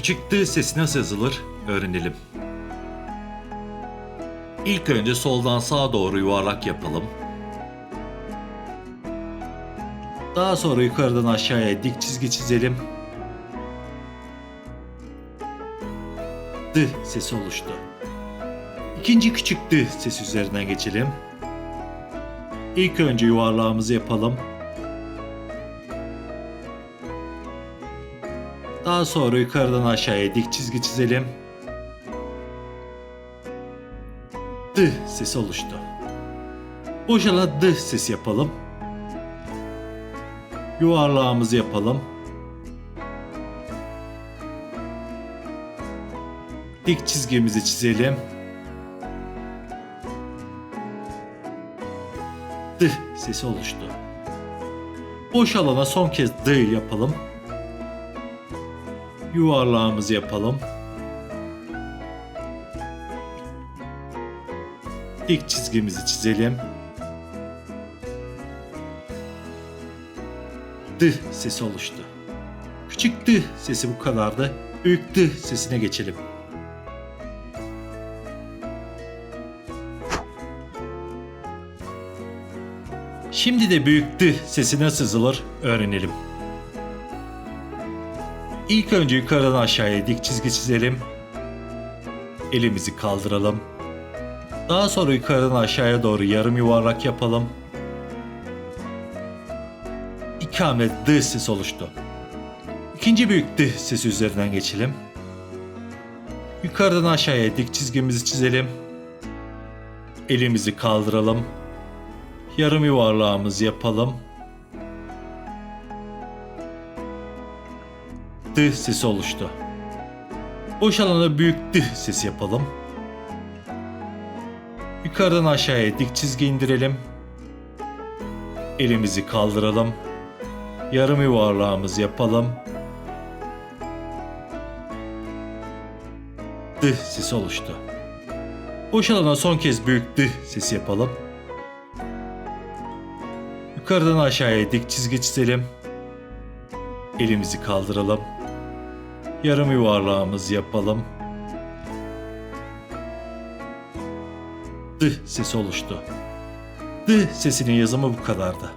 Küçük D sesi nasıl yazılır öğrenelim. İlk önce soldan sağa doğru yuvarlak yapalım. Daha sonra yukarıdan aşağıya dik çizgi çizelim. D sesi oluştu. İkinci küçük D sesi üzerinden geçelim. İlk önce yuvarlağımızı yapalım. Daha sonra yukarıdan aşağıya dik çizgi çizelim. D sesi oluştu. Boşala D sesi yapalım. Yuvarlağımızı yapalım. Dik çizgimizi çizelim. D sesi oluştu. Boş alana son kez D yapalım. Yuvarlağımızı yapalım. Dik çizgimizi çizelim. D sesi oluştu. Küçük D sesi bu kadardı. Büyük D sesine geçelim. Şimdi de büyük D sesi nasıl yazılır öğrenelim. İlk önce yukarıdan aşağıya dik çizgi çizelim. Elimizi kaldıralım. Daha sonra yukarıdan aşağıya doğru yarım yuvarlak yapalım. İki hamle D sesi oluştu. İkinci büyük D sesi üzerinden geçelim. Yukarıdan aşağıya dik çizgimizi çizelim. Elimizi kaldıralım. Yarım yuvarlağımızı yapalım. D sesi oluştu. Boş alana büyük D sesi yapalım. Yukarıdan aşağıya dik çizgi indirelim. Elimizi kaldıralım. Yarım yuvarlağımızı yapalım. D sesi oluştu. Boş alana son kez büyük D sesi yapalım. Yukarıdan aşağıya dik çizgi çizelim. Elimizi kaldıralım. Yarım yuvarlağımızı yapalım. D sesi oluştu. D sesinin yazımı bu kadardı.